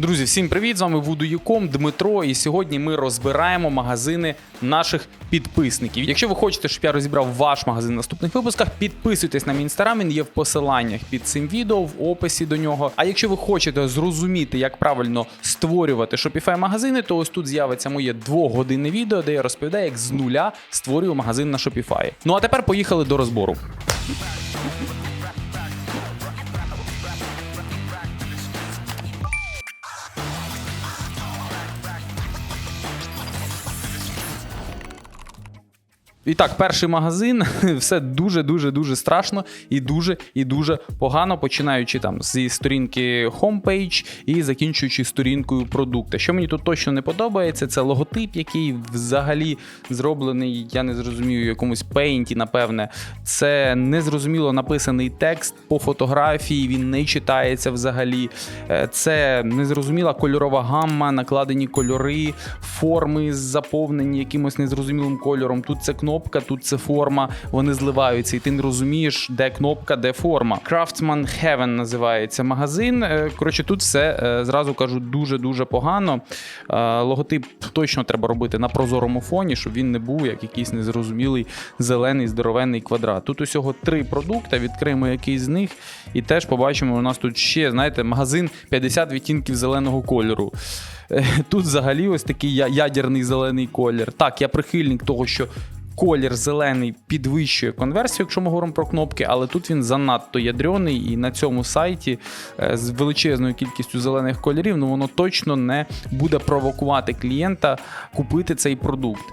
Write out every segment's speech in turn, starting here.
Друзі, всім привіт! З вами Вудуюком Дмитро. І сьогодні ми розбираємо магазини наших підписників. Якщо ви хочете, щоб я розібрав ваш магазин в наступних випусках, підписуйтесь на мій інстаграм, він є в посиланнях під цим відео, в описі до нього. А якщо ви хочете зрозуміти, як правильно створювати Shopify магазини, то ось тут з'явиться моє двогодинне відео, де я розповідаю, як з нуля створюю магазин на Shopify. Ну а тепер поїхали до розбору. І так, перший магазин, все дуже дуже страшно і дуже і дуже погано, починаючи там зі сторінки homepage і закінчуючи сторінкою продукту. Що мені тут точно не подобається, це логотип, який взагалі зроблений, я не зрозумію, якомусь пейнті, напевне. Це незрозуміло написаний текст по фотографії, він не читається взагалі. Е, Це незрозуміла кольорова гамма, накладені кольори, форми заповнені якимось незрозумілим кольором. Тут це кнопка, тут це форма. Вони зливаються, і ти не розумієш, де кнопка, де форма. Craftsman Heaven називається магазин. Е, Коротше, тут все е, зразу кажу дуже дуже погано. Е, Логотип точно треба робити на прозорому фоні, щоб він не був як якийсь незрозумілий зелений здоровенний квадрат. Тут усього три продукти. Відкриємо якийсь з них, і теж побачимо. У нас тут ще знаєте магазин 50 відтінків зеленого кольору. Тут взагалі ось такий ядерний зелений колір. Так, я прихильник того, що. Колір зелений підвищує конверсію, якщо ми говоримо про кнопки, але тут він занадто ядрений, і на цьому сайті е, з величезною кількістю зелених кольорів ну воно точно не буде провокувати клієнта купити цей продукт.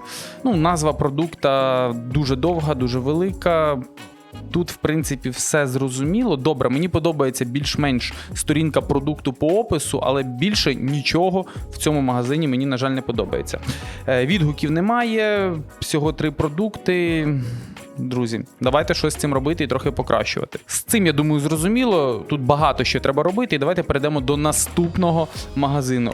Ну, назва продукта дуже довга, дуже велика. Тут, в принципі, все зрозуміло. Добре, мені подобається більш-менш сторінка продукту по опису, але більше нічого в цьому магазині мені, на жаль, не подобається. Е, Відгуків немає, всього три продукти. Друзі, давайте щось з цим робити і трохи покращувати. З цим, я думаю, зрозуміло. Тут багато що треба робити, і давайте перейдемо до наступного магазину.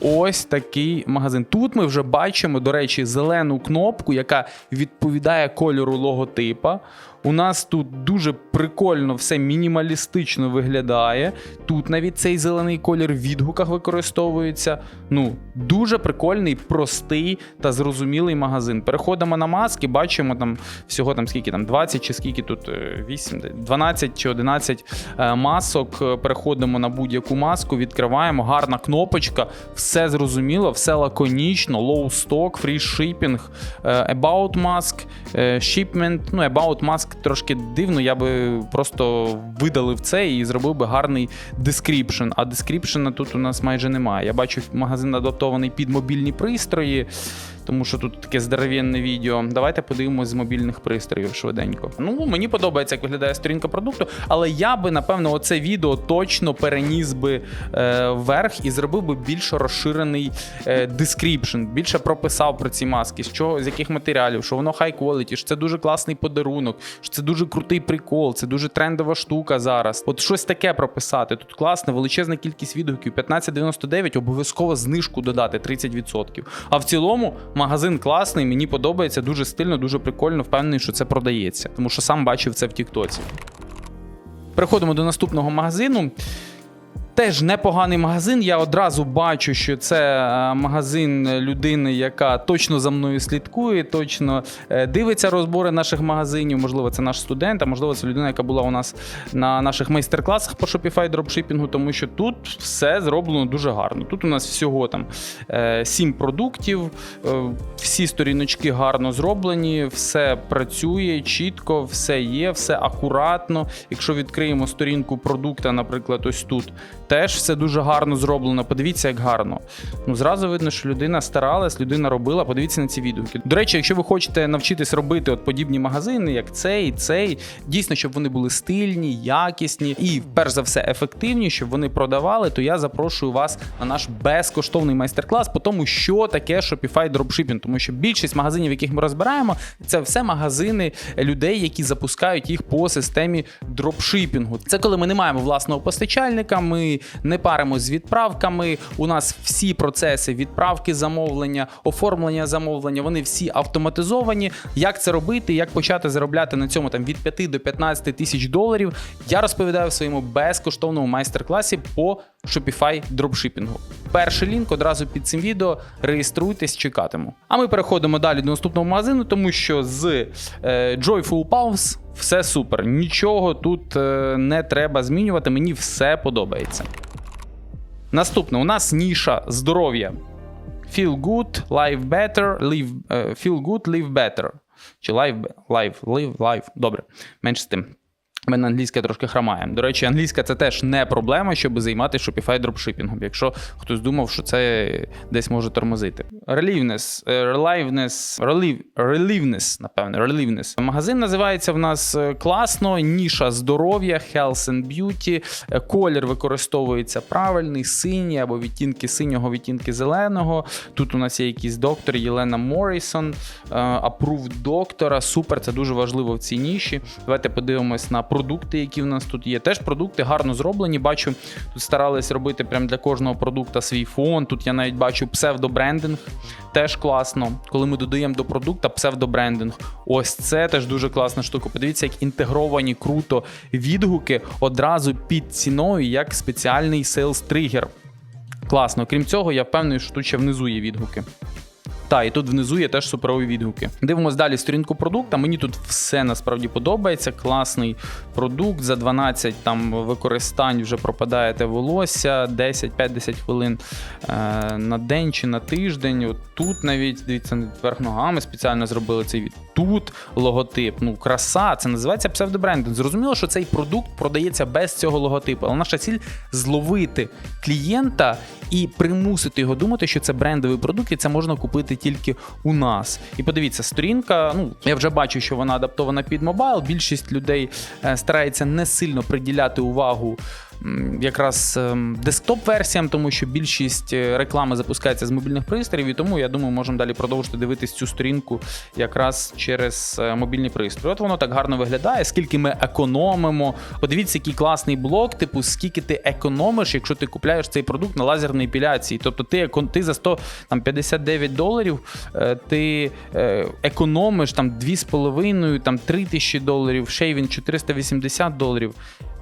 Ось такий магазин. Тут ми вже бачимо, до речі, зелену кнопку, яка відповідає кольору логотипа. У нас тут дуже прикольно все мінімалістично виглядає. Тут навіть цей зелений колір в відгуках використовується. Ну, дуже прикольний, простий та зрозумілий магазин. Переходимо на маски, бачимо там всього там скільки там 20 чи скільки тут е, 8, 12 чи 11 е, масок. Е, Переходимо на будь-яку маску, відкриваємо. Гарна кнопочка, все зрозуміло, все лаконічно, low stock, free shipping, е, about mask, е, shipment. Ну, about mask трошки дивно. Я би просто видалив це і зробив би гарний дескріпшн. А дескріпшена тут у нас майже немає. Я бачу, магазин адаптований під мобільні пристрої. Тому що тут таке здоровенне відео. Давайте подивимось з мобільних пристроїв швиденько. Ну, мені подобається, як виглядає сторінка продукту, але я би, напевно, оце відео точно переніс би е, вверх і зробив би більш розширений е, description, більше прописав про ці маски, чого, з яких матеріалів, що воно high quality, що це дуже класний подарунок, що це дуже крутий прикол, це дуже трендова штука зараз. От щось таке прописати. Тут класна, величезна кількість відгуків, 1599, обов'язково знижку додати 30%. А в цілому магазин класний, мені подобається, дуже стильно, дуже прикольно. Впевнений, що це продається, тому що сам бачив це в Тіктоці. Переходимо до наступного магазину. Теж непоганий магазин. Я одразу бачу, що це е, магазин людини, яка точно за мною слідкує, точно е, дивиться розбори наших магазинів. Можливо, це наш студент, а можливо, це людина, яка була у нас на наших майстер-класах по Shopify дропшипінгу, тому що тут все зроблено дуже гарно. Тут у нас всього там е, сім продуктів, всі сторіночки гарно зроблені, все працює чітко, все є, все акуратно. Якщо відкриємо сторінку продукта, наприклад, ось тут. Теж все дуже гарно зроблено. Подивіться, як гарно. Ну зразу видно, що людина старалась, людина робила. Подивіться на ці відгуки. До речі, якщо ви хочете навчитись робити от подібні магазини, як цей, цей, дійсно, щоб вони були стильні, якісні і, перш за все, ефективні, щоб вони продавали, то я запрошую вас на наш безкоштовний майстер-клас по тому, що таке Shopify Dropshipping. Тому що більшість магазинів, яких ми розбираємо, це все магазини людей, які запускають їх по системі дропшипінгу. Це коли ми не маємо власного постачальника, ми Не паримось з відправками. У нас всі процеси відправки замовлення, оформлення замовлення, вони всі автоматизовані. Як це робити? Як почати заробляти на цьому там від 5 до 15 тисяч доларів? Я розповідаю в своєму безкоштовному майстер-класі по Shopify дропшипінгу. Перший лінк одразу під цим відео. Реєструйтесь, чекатиму. А ми переходимо далі до наступного магазину, тому що з е, Joyful Pulse все супер. Нічого тут е, не треба змінювати. Мені все подобається. Наступне у нас ніша здоров'я. Feel good, live better, live, е, feel good, live better. Чи live, live, live, live. Добре, менше з тим. Мене англійська трошки хромає. До речі, англійська це теж не проблема, щоб займатися Shopify дропшипінгом, якщо хтось думав, що це десь може тормозити. Е, reliveness, reliv, напевне, reliveness. Магазин називається в нас е, класно, ніша здоров'я, health and beauty. Е, Колір використовується правильний, синій або відтінки синього, відтінки зеленого. Тут у нас є якийсь доктор Єлена Моррісон, апрув доктора. Супер, це дуже важливо в цій ніші. Давайте подивимось на продукти, які в нас тут є. Теж продукти гарно зроблені. Бачу, тут старались робити прям для кожного продукта свій фон. Тут я навіть бачу псевдобрендинг. Теж класно. Коли ми додаємо до продукта псевдобрендинг. Ось це теж дуже класна штука. Подивіться, як інтегровані круто відгуки одразу під ціною, як спеціальний сейлс тригер. Класно. Крім цього, я впевнений, що тут ще внизу є відгуки. Та, і тут внизу є теж суперові відгуки. Дивимось далі сторінку продукта. Мені тут все насправді подобається. Класний продукт. За 12 там використань вже пропадаєте волосся, 10-50 хвилин е, на день чи на тиждень. От тут навіть дивіться, верх ногами спеціально зробили цей від. Тут логотип. Ну, краса, це називається псевдобрендинг. Зрозуміло, що цей продукт продається без цього логотипу. Але наша ціль зловити клієнта і примусити його думати, що це брендовий продукт, і це можна купити тільки у нас. І подивіться, сторінка. Ну я вже бачу, що вона адаптована під мобайл. Більшість людей е, старається не сильно приділяти увагу. Якраз ем, десктоп-версіям, тому що більшість е, реклами запускається з мобільних пристроїв, і тому я думаю, можемо далі продовжити дивитись цю сторінку якраз через е, мобільні пристрої. От воно так гарно виглядає, скільки ми економимо. Подивіться, який класний блок, типу, скільки ти економиш, якщо ти купляєш цей продукт на лазерній епіляції. Тобто ти ти за 159 доларів е, ти економиш там 2,5, там 3 тисячі доларів, шейвін 480 доларів.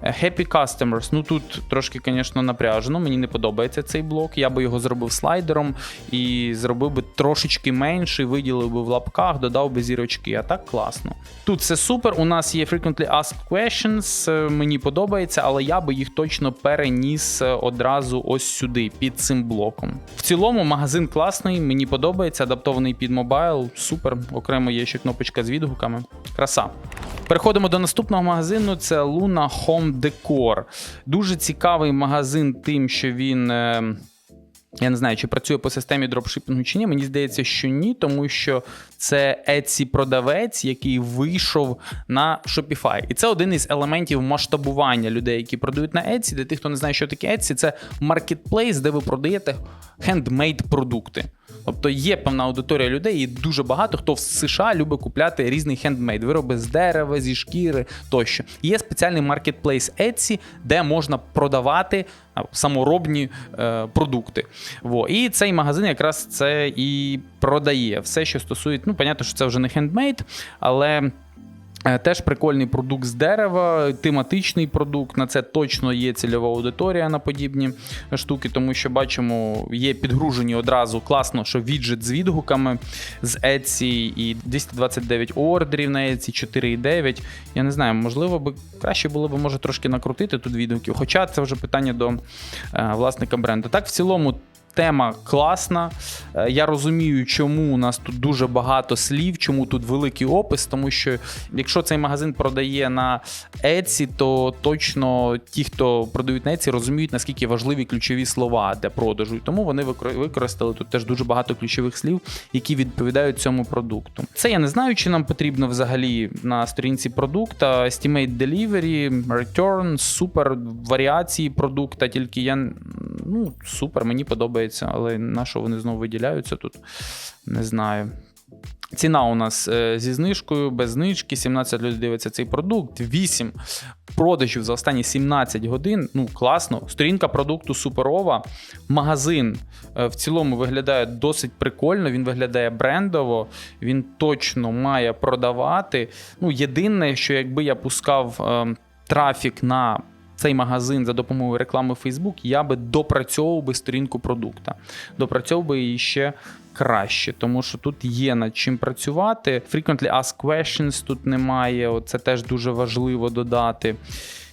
Happy Customers. Ну тут трошки, звісно, напряжено. Мені не подобається цей блок. Я би його зробив слайдером і зробив би трошечки менший, виділив би в лапках, додав би зірочки. А так класно. Тут все супер. У нас є Frequently Asked Questions. е, Мені подобається, але я би їх точно переніс е, одразу ось сюди, під цим блоком. В цілому магазин класний, мені подобається, адаптований під мобайл. Супер. Окремо є ще кнопочка з відгуками. Краса. Переходимо до наступного магазину. Це Luna Home Decor. Дуже цікавий магазин, тим, що він. е, Я не знаю, чи працює по системі дропшипінгу чи ні. Мені здається, що ні, тому що це Etsy продавець, який вийшов на Shopify. І це один із елементів масштабування людей, які продають на Etsy. Для тих, хто не знає, що таке Etsy, це маркетплейс, де ви продаєте хендмейд продукти. Тобто є певна аудиторія людей, і дуже багато хто в США любить купляти різний хендмейд, вироби з дерева, зі шкіри тощо. Є спеціальний маркетплейс Etsy, де можна продавати саморобні е, продукти. Во. І цей магазин якраз це і продає все, що стосується. Ну, понятно, що це вже не хендмейд, але. Е, теж прикольний продукт з дерева, тематичний продукт. На це точно є цільова аудиторія на подібні штуки, тому що бачимо, є підгружені одразу класно, що віджит з відгуками з Etsy і 229 ордерів на Etsy, 4,9. Я не знаю, можливо, би краще було б може трошки накрутити тут відгуків. Хоча це вже питання до е, власника бренду. Так, в цілому. Тема класна. Е, Я розумію, чому у нас тут дуже багато слів, чому тут великий опис, тому що якщо цей магазин продає на Etsy, то точно ті, хто продають на Etsy, розуміють, наскільки важливі ключові слова для продажу. І тому вони використали тут теж дуже багато ключових слів, які відповідають цьому продукту. Це я не знаю, чи нам потрібно взагалі на сторінці продукта. Estimate Delivery, Return, супер варіації продукта, тільки я ну, супер, мені подобається, але на що вони знову виділяються тут? Не знаю. Ціна у нас е, зі знижкою, без знижки, 17 людей дивиться цей продукт, 8 продажів за останні 17 годин. Ну, класно. Сторінка продукту суперова. Магазин е, в цілому виглядає досить прикольно, він виглядає брендово, він точно має продавати. Ну, єдине, що якби я пускав е, трафік на цей магазин за допомогою реклами Facebook, я би допрацьовував би сторінку продукта. Допрацьовував би її ще краще, тому що тут є над чим працювати. Frequently asked questions тут немає. Це теж дуже важливо додати.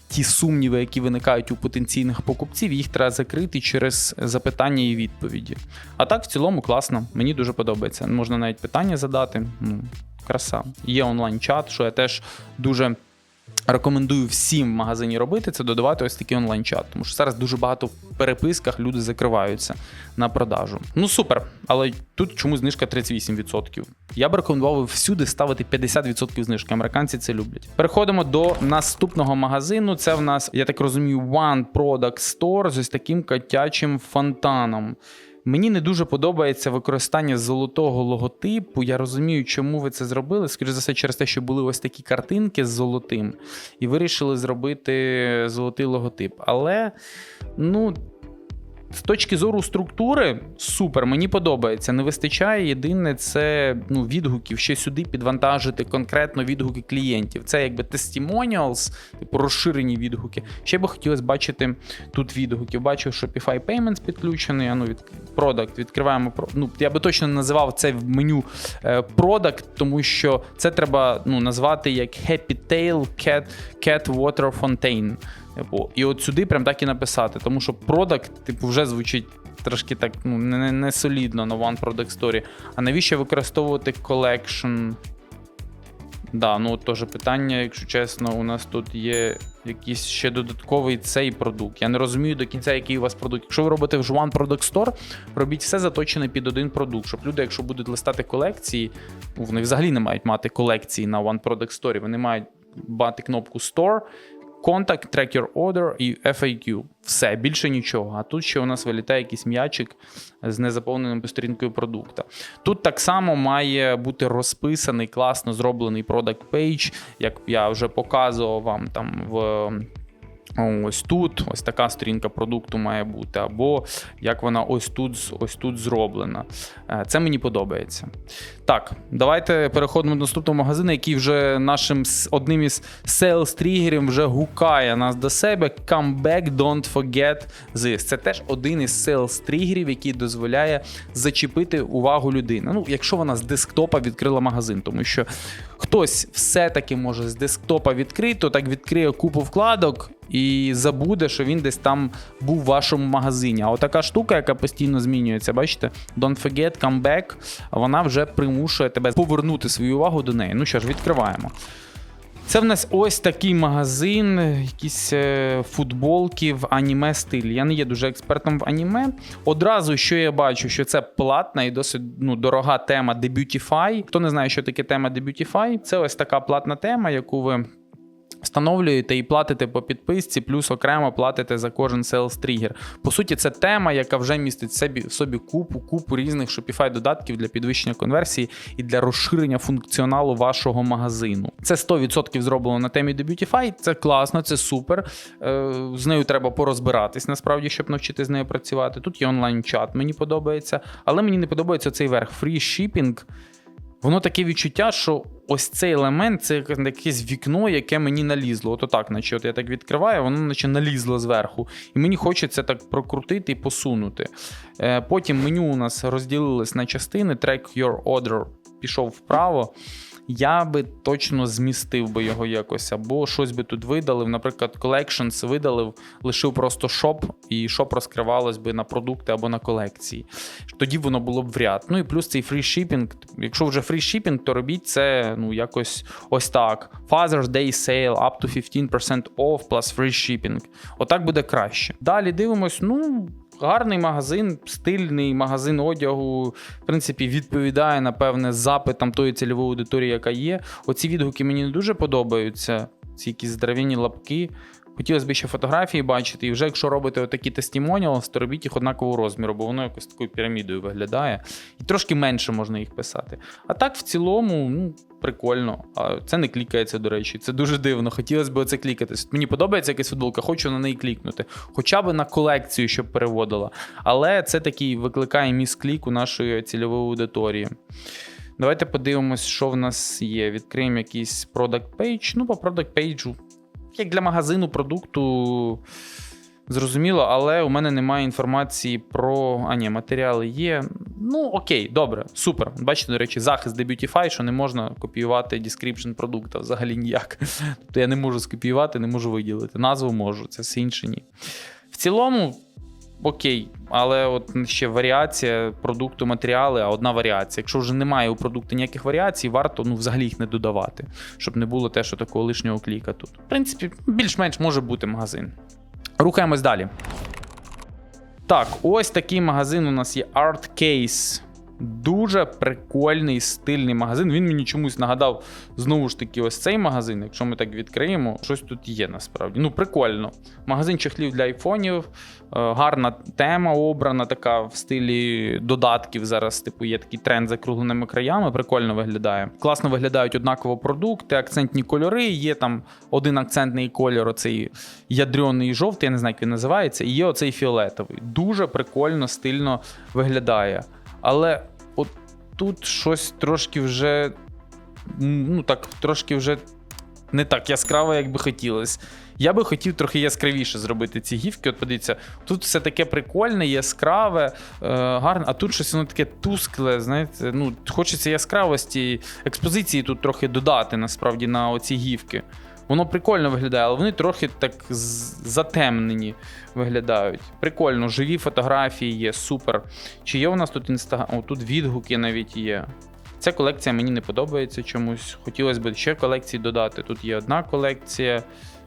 Ті сумніви, які виникають у потенційних покупців, їх треба закрити через запитання і відповіді. А так, в цілому, класно. Мені дуже подобається. Можна навіть питання задати. Ну, краса. Є онлайн-чат, що я теж дуже Рекомендую всім в магазині робити це додавати ось такий онлайн-чат, тому що зараз дуже багато в переписках люди закриваються на продажу. Ну супер, але тут чому знижка 38%. Я б рекомендував всюди ставити 50% знижки. Американці це люблять. Переходимо до наступного магазину. Це в нас, я так розумію, One Product Store з ось таким котячим фонтаном. Мені не дуже подобається використання золотого логотипу. Я розумію, чому ви це зробили. Скоріше за все, через те, що були ось такі картинки з золотим, і вирішили зробити золотий логотип. Але, ну. З точки зору структури, супер, мені подобається. Не вистачає. Єдине, це ну, відгуків. Ще сюди підвантажити конкретно відгуки клієнтів. Це якби testimonials, типу розширені відгуки. Ще би хотілося бачити тут відгуки. Бачу, що Shopify Payments підключений. А ну, від Product, відкриваємо Ну, Я би точно не називав це в меню е, Product, тому що це треба ну, назвати як Happy Tail Cat, Cat Water Fontaine. Типу, і от сюди прям так і написати, тому що продакт, типу, вже звучить трошки так ну, не, не солідно на One Product Story. А навіщо використовувати collection? Да, ну теж питання, якщо чесно, у нас тут є якийсь ще додатковий цей продукт. Я не розумію до кінця, який у вас продукт. Якщо ви робите в One Product Store, робіть все заточене під один продукт, щоб люди, якщо будуть листати колекції, ну, вони взагалі не мають мати колекції на One Product Store, вони мають мати кнопку Store. Contact, Track Your Order і FAQ. Все, більше нічого. А тут ще у нас вилітає якийсь м'ячик з незаповненою сторінкою продукта. Тут так само має бути розписаний, класно зроблений product page, як я вже показував вам там в. Ось тут ось така сторінка продукту має бути, або як вона ось тут ось тут зроблена. Е, це мені подобається. Так, давайте переходимо до наступного магазину, який вже нашим одним із sales тригерів вже гукає нас до себе. Come back, don't forget this. Це теж один із sales тригерів, який дозволяє зачепити увагу людини. Ну, якщо вона з десктопа відкрила магазин, тому що хтось все-таки може з десктопа відкрити, так відкриє купу вкладок і забуде, що він десь там був в вашому магазині. А отака штука, яка постійно змінюється, бачите, don't forget, come back, вона вже примушує тебе повернути свою увагу до неї. Ну що ж, відкриваємо. Це в нас ось такий магазин, якісь е, футболки в аніме стилі. Я не є дуже експертом в аніме. Одразу, що я бачу, що це платна і досить ну, дорога тема Debutify. Хто не знає, що таке тема Debutify, це ось така платна тема, яку ви Встановлюєте і платите по підписці, плюс окремо платите за кожен sales тригер. По суті, це тема, яка вже містить в собі, в собі купу купу різних Shopify додатків для підвищення конверсії і для розширення функціоналу вашого магазину. Це 100% зроблено на темі Debutify, Це класно, це супер. Е, з нею треба порозбиратись, насправді, щоб навчити з нею працювати. Тут є онлайн-чат, мені подобається, але мені не подобається цей верх free shipping. Воно таке відчуття, що ось цей елемент це якесь вікно, яке мені налізло. От так, наче от я так відкриваю, воно наче налізло зверху. І мені хочеться так прокрутити і посунути. Е, потім меню у нас розділилось на частини. Track Your Order пішов вправо я би точно змістив би його якось, або щось би тут видалив. Наприклад, Collections видалив, лишив просто шоп, і шоп розкривалось би на продукти або на колекції. Тоді воно було б в ряд. Ну і плюс цей фрішіпінг. Якщо вже фрішіпінг, то робіть це ну, якось ось так. Father's Day Sale up to 15% off plus free shipping. Отак буде краще. Далі дивимось, ну. Гарний магазин, стильний магазин одягу, в принципі, відповідає, напевне, запитам тої цільової аудиторії, яка є. Оці відгуки мені не дуже подобаються. Ці якісь здоров'яні лапки. Хотілося б ще фотографії бачити, і вже якщо робите отакі тестімоніалс, то робіть їх однакового розміру, бо воно якось такою пірамідою виглядає. І трошки менше можна їх писати. А так, в цілому, ну, прикольно. А це не клікається, до речі. Це дуже дивно. Хотілося б оце клікатись. Мені подобається якась футболка, хочу на неї клікнути. Хоча б на колекцію, щоб переводила. Але це такий викликає міс-клік у нашої цільової аудиторії. Давайте подивимось, що в нас є. Відкриємо якийсь page. Ну, по product page, як для магазину продукту, зрозуміло, але у мене немає інформації про. А, ні, матеріали є. Ну, окей, добре, супер. Бачите, до речі, захист Debutify, що не можна копіювати description продукту взагалі ніяк. Тобто я не можу скопіювати, не можу виділити. Назву можу, це все інше ні. В цілому. Окей, але от ще варіація продукту, матеріали, а одна варіація. Якщо вже немає у продукту ніяких варіацій, варто ну, взагалі їх не додавати, щоб не було те, що такого лишнього кліка тут. В принципі, більш-менш може бути магазин. Рухаємось далі. Так, ось такий магазин у нас є Art Case. Дуже прикольний стильний магазин. Він мені чомусь нагадав знову ж таки, ось цей магазин. Якщо ми так відкриємо, щось тут є насправді. Ну, прикольно. Магазин чехлів для айфонів. Е, Гарна тема обрана, така в стилі додатків. Зараз, типу, є такий тренд закругленими краями. Прикольно виглядає. Класно виглядають однаково продукти, акцентні кольори. Є там один акцентний кольор, оцей ядрений жовтий, я не знаю, як він називається, і є оцей фіолетовий. Дуже прикольно, стильно виглядає. Але от тут щось трошки вже. Ну так, трошки вже не так яскраво, як би хотілося. Я би хотів трохи яскравіше зробити ці гівки. От подивіться, тут все таке прикольне, яскраве, е, гарне, а тут щось воно таке тускле. Знаєте, ну, хочеться яскравості, експозиції тут трохи додати насправді на оці гівки. Воно прикольно виглядає, але вони трохи так затемнені виглядають. Прикольно, живі фотографії є, супер. Чи є у нас тут інстаграм? Тут відгуки навіть є. Ця колекція мені не подобається чомусь. Хотілося б ще колекцій додати. Тут є одна колекція.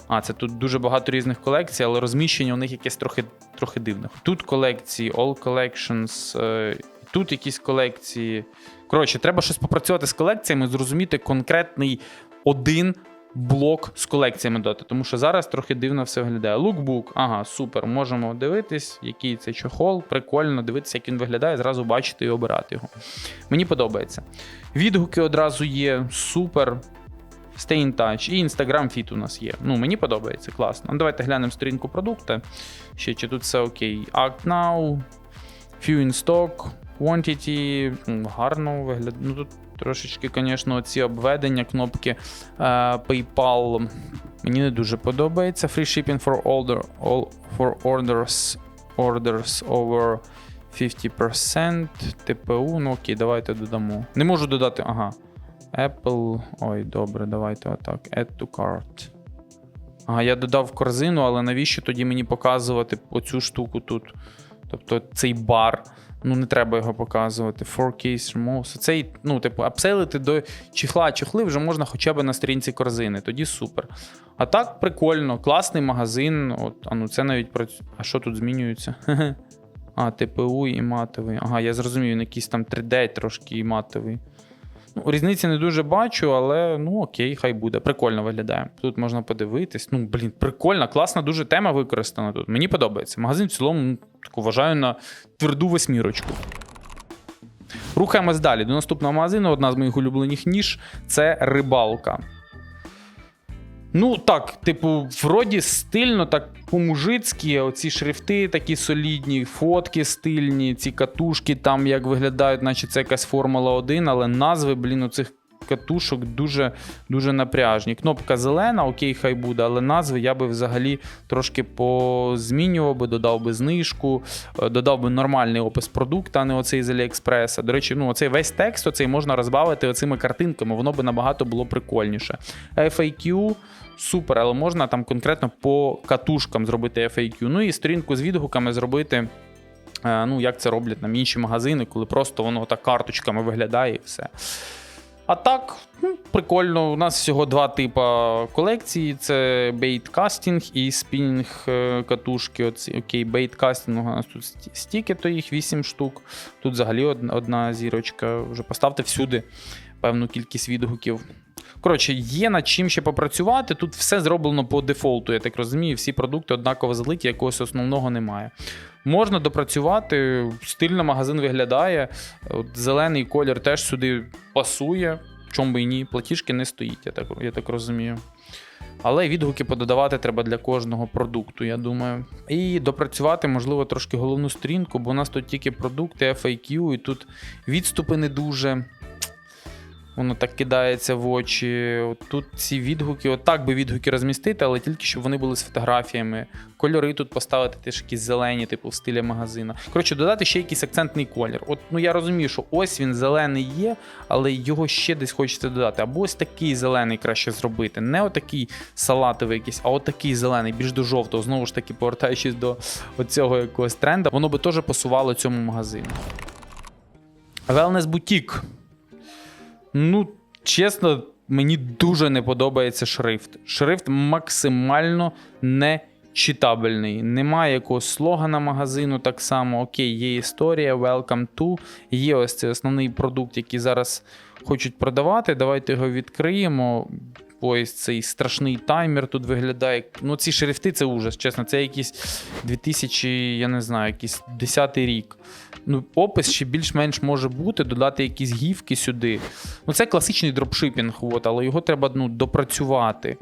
А, це тут дуже багато різних колекцій, але розміщення у них якесь трохи, трохи дивне. Тут колекції, All Collections, е, тут якісь колекції. Коротше, треба щось попрацювати з колекціями, зрозуміти конкретний один блок з колекціями дати, тому що зараз трохи дивно все виглядає. Лукбук, ага, супер. Можемо дивитись, який це чохол. Прикольно дивитися, як він виглядає, зразу бачити і обирати його. Мені подобається. Відгуки одразу є, супер. Stay in touch. І Instagram Fit у нас є. Ну, мені подобається, класно. Ну, давайте глянемо сторінку продукту. Ще чи тут все окей. Act Now, Few in Stock, Quantity. Гарно виглядає. Ну тут трошечки, звісно, ці обведення, кнопки е, PayPal. Мені не дуже подобається. Free shipping for order, all, for orders, orders over 50%. ТПУ. Ну окей, давайте додамо. Не можу додати. Ага. Apple. Ой, добре, давайте отак. Add to cart. Ага, я додав корзину, але навіщо тоді мені показувати оцю штуку тут? Тобто цей бар. Ну, не треба його показувати. 4Case Removes. Цей, ну, типу, апселити до чехла. Чехли вже можна хоча б на сторінці корзини. Тоді супер. А так, прикольно, класний магазин. От, а ну це навіть працює. А що тут змінюється? А, ТПУ і матовий. Ага, я зрозумів, він якийсь там 3D трошки і матовий. Ну, різниці не дуже бачу, але ну окей, хай буде. Прикольно виглядає. Тут можна подивитись. Ну, блін, прикольно, класна дуже тема використана тут. Мені подобається. Магазин в цілому ну, таку вважаю на тверду восьмірочку. Рухаємось далі. До наступного магазину. Одна з моїх улюблених ніж це рибалка. Ну, так, типу, вроді стильно, так по-мужицьки, оці шрифти такі солідні, фотки стильні, ці катушки там як виглядають, наче це якась Формула 1, але назви, блін, у цих катушок дуже дуже напряжні. Кнопка зелена, окей, хай буде, але назви я би взагалі трошки позмінював би, додав би знижку, е, додав би нормальний опис продукту, а не оцей з Аліекспреса. До речі, ну оцей весь текст оцей можна розбавити оцими картинками, воно би набагато було прикольніше. FAQ. Супер, але можна там конкретно по катушкам зробити FAQ. Ну і сторінку з відгуками зробити. е, Ну, як це роблять нам інші магазини, коли просто воно так карточками виглядає і все. А так, ну, прикольно. У нас всього два типи колекції: це бейткастинг і спінінг е, катушки. Оці, окей, бейткастинг у нас тут сті- стіки, то їх 8 штук. Тут взагалі одна зірочка. Вже поставте всюди певну кількість відгуків. Коротше, є над чим ще попрацювати. Тут все зроблено по дефолту, я так розумію. Всі продукти однаково залиті, якогось основного немає. Можна допрацювати, стильно магазин виглядає. От зелений колір теж сюди пасує. в Чому би і ні, платіжки не стоїть, я так, я так розумію. Але відгуки пододавати треба для кожного продукту, я думаю. І допрацювати, можливо, трошки головну сторінку, бо у нас тут тільки продукти, FAQ, і тут відступи не дуже. Воно так кидається в очі. Тут ці відгуки, от так би відгуки розмістити, але тільки щоб вони були з фотографіями. Кольори тут поставити теж якісь зелені, типу в стилі магазина. Коротше, додати ще якийсь акцентний колір. От ну я розумію, що ось він зелений є, але його ще десь хочеться додати. Або ось такий зелений краще зробити. Не отакий салатовий якийсь, а отакий зелений, більш до жовтого. Знову ж таки, повертаючись до оцього якогось тренда, воно би теж пасувало цьому магазину. Wellness Boutique. Ну, чесно, мені дуже не подобається шрифт. Шрифт максимально не читабельний. Немає якогось слогана магазину, так само. Окей, є історія, welcome to. Є ось цей основний продукт, який зараз хочуть продавати. Давайте його відкриємо. Ось цей страшний таймер тут виглядає. Ну, ці шрифти це ужас, чесно. Це якийсь 2000, я не знаю, якийсь 10 рік. Ну, опис ще більш-менш може бути, додати якісь гівки сюди. Ну, це класичний дропшипінг, от, але його треба ну, допрацювати.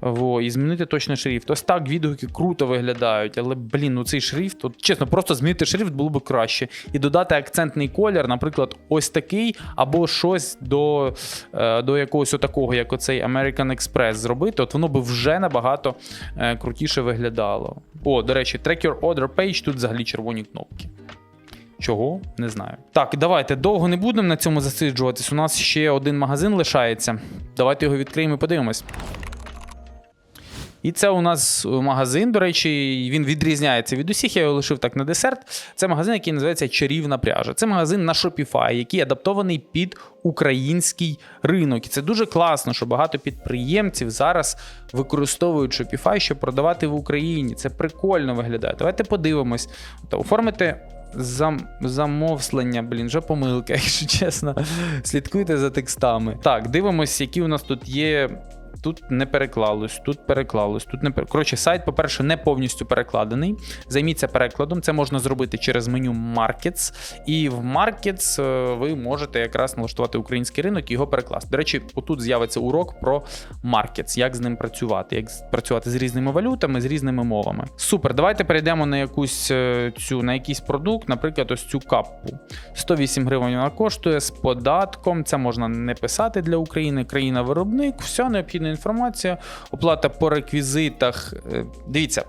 Во, і змінити точно шрифт. Ось так відгуки круто виглядають, але, блін, ну цей шрифт, от, чесно, просто змінити шрифт було б краще. І додати акцентний колір, наприклад, ось такий, або щось до, е, до якогось такого, як оцей American Express зробити, от воно би вже набагато е, крутіше виглядало. О, до речі, Track Your Order Page, тут взагалі червоні кнопки. Чого? Не знаю. Так, давайте довго не будемо на цьому засиджуватись. У нас ще один магазин лишається. Давайте його відкриємо і подивимось. І це у нас магазин, до речі, він відрізняється від усіх. Я його лишив так на десерт. Це магазин, який називається Чарівна пряжа. Це магазин на Shopify, який адаптований під український ринок. І це дуже класно, що багато підприємців зараз використовують Shopify, щоб продавати в Україні. Це прикольно виглядає. Давайте подивимось. Та оформити зам... замовслення, блін, вже помилка, якщо чесно. Слідкуйте за текстами. Так, дивимось, які у нас тут є. Тут не переклалось, тут переклалось, тут не переклалось. Коротше, сайт, по-перше, не повністю перекладений. Займіться перекладом. Це можна зробити через меню Markets. І в Markets е, ви можете якраз налаштувати український ринок і його перекласти. До речі, отут з'явиться урок про Markets, як з ним працювати, як працювати з різними валютами, з різними мовами. Супер, давайте перейдемо на якусь е, цю на якийсь продукт, наприклад, ось цю каппу. 108 гривень вона коштує з податком. Це можна не писати для України, країна-виробник, все інформація, оплата по реквізитах. Е, Дивіться.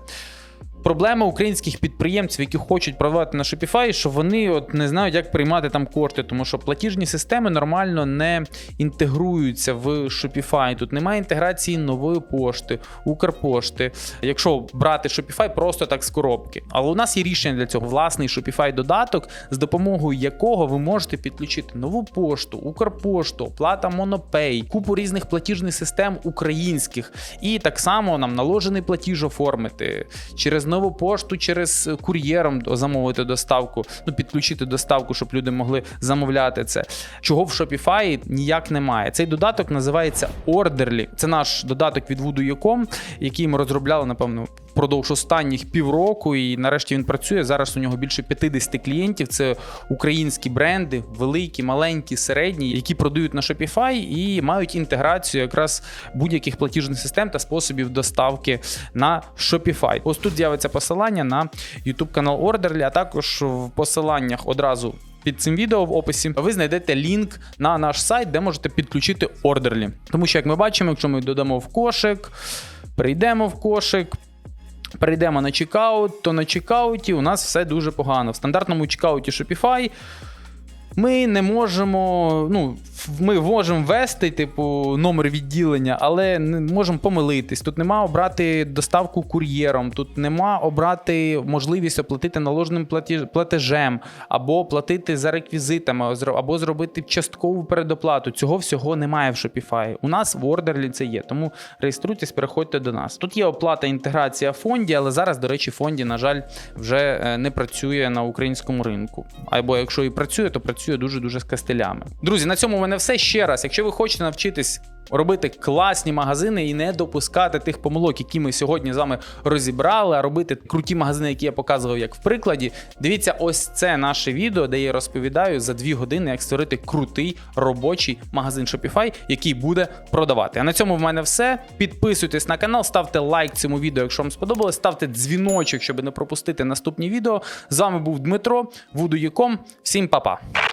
Проблема українських підприємців, які хочуть продавати на Shopify, що вони от не знають, як приймати там кошти, тому що платіжні системи нормально не інтегруються в Shopify. Тут немає інтеграції нової пошти, Укрпошти. Якщо брати Shopify просто так з коробки. Але у нас є рішення для цього власний Shopify додаток, з допомогою якого ви можете підключити нову пошту, Укрпошту, оплата Monopay, купу різних платіжних систем українських. І так само нам наложений платіж оформити через нову пошту, через кур'єром замовити доставку, ну підключити доставку, щоб люди могли замовляти це. Чого в Shopify ніяк немає. Цей додаток називається Orderly. Це наш додаток від Voodoo.com, який ми розробляли, напевно, впродовж останніх півроку. І нарешті він працює. Зараз у нього більше 50 клієнтів. Це українські бренди, великі, маленькі, середні, які продають на Shopify і мають інтеграцію якраз будь-яких платіжних систем та способів доставки на Shopify. Ось тут з'явиться посилання на YouTube канал Orderly, а також в посиланнях одразу. Під цим відео в описі ви знайдете лінк на наш сайт, де можете підключити Orderly. Тому що, як ми бачимо, якщо ми додамо в кошик, перейдемо в кошик. Перейдемо на чекаут, то на чекауті у нас все дуже погано. В стандартному чекауті Shopify ми не можемо. Ну, ми можемо ввести, типу, номер відділення, але не можемо помилитись. Тут нема обрати доставку кур'єром, тут нема обрати можливість оплатити наложеним платежем, або платити за реквізитами, або зробити часткову передоплату. Цього всього немає в Shopify. У нас в Orderly це є. Тому реєструйтесь, переходьте до нас. Тут є оплата інтеграція фонді, але зараз, до речі, фонді, на жаль, вже е, не працює на українському ринку. Або якщо і працює, то працює дуже дуже з кастелями. Друзі, на цьому мене все ще раз. Якщо ви хочете навчитись робити класні магазини і не допускати тих помилок, які ми сьогодні з вами розібрали, а робити круті магазини, які я показував як в прикладі. Дивіться, ось це наше відео, де я розповідаю за дві години, як створити крутий робочий магазин Shopify, який буде продавати. А на цьому в мене все. Підписуйтесь на канал, ставте лайк цьому відео, якщо вам сподобалось, ставте дзвіночок, щоб не пропустити наступні відео. З вами був Дмитро, Вудуєком. Всім па-па!